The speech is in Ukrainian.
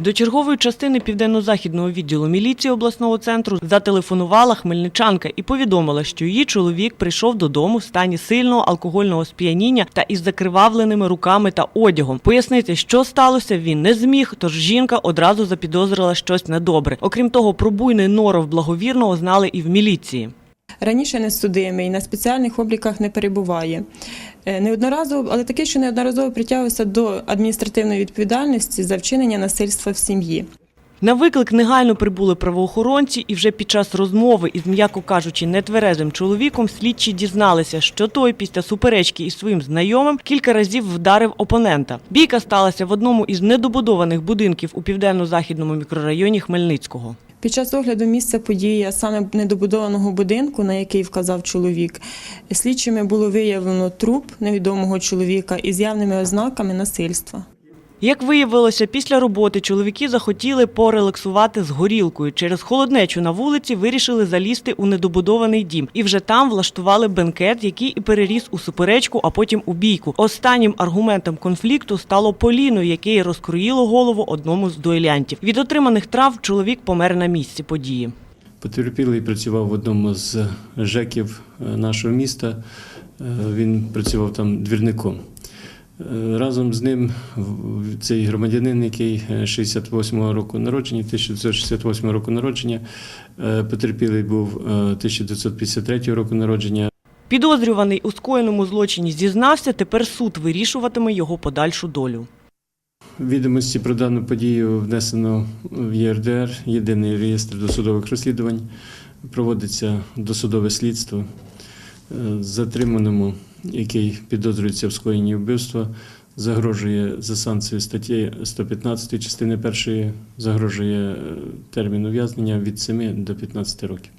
До чергової частини південно-західного відділу міліції обласного центру зателефонувала хмельничанка і повідомила, що її чоловік прийшов додому в стані сильного алкогольного сп'яніння та із закривавленими руками та одягом. Пояснити, що сталося, він не зміг, тож жінка одразу запідозрила щось недобре. Окрім того, про буйний норов благовірного знали і в міліції. Раніше не судимий, на спеціальних обліках не перебуває. Е, Неодноразово, але таке, що неодноразово притягувався до адміністративної відповідальності за вчинення насильства в сім'ї. На виклик негайно прибули правоохоронці, і вже під час розмови із, м'яко кажучи, нетверезим чоловіком слідчі дізналися, що той після суперечки із своїм знайомим кілька разів вдарив опонента. Бійка сталася в одному із недобудованих будинків у південно-західному мікрорайоні Хмельницького. Під час огляду місця події, саме недобудованого будинку, на який вказав чоловік, слідчими було виявлено труп невідомого чоловіка із явними ознаками насильства. Як виявилося, після роботи чоловіки захотіли порелаксувати з горілкою. Через холоднечу на вулиці вирішили залізти у недобудований дім і вже там влаштували бенкет, який і переріс у суперечку, а потім у бійку. Останнім аргументом конфлікту стало поліно, яке розкроїло голову одному з дуелянтів. Від отриманих трав чоловік помер на місці події. Потерпілий працював в одному з ЖЕКів е, нашого міста. Е, Він працював там двірником. Е, Разом з ним цей громадянин, який е, 68-го року народження, 1968 року народження, е, потерпілий був е, 1953 року народження. Підозрюваний у скоєному злочині зізнався. Тепер суд вирішуватиме його подальшу долю. Відомості про дану подію внесено в ЄРДР, єдиний реєстр досудових розслідувань. Проводиться досудове слідство. Е, Затриманому, який підозрюється в скоєнні вбивства, загрожує за санкцією статті 115 частини першої, загрожує е, термін ув'язнення від 7 до 15 років.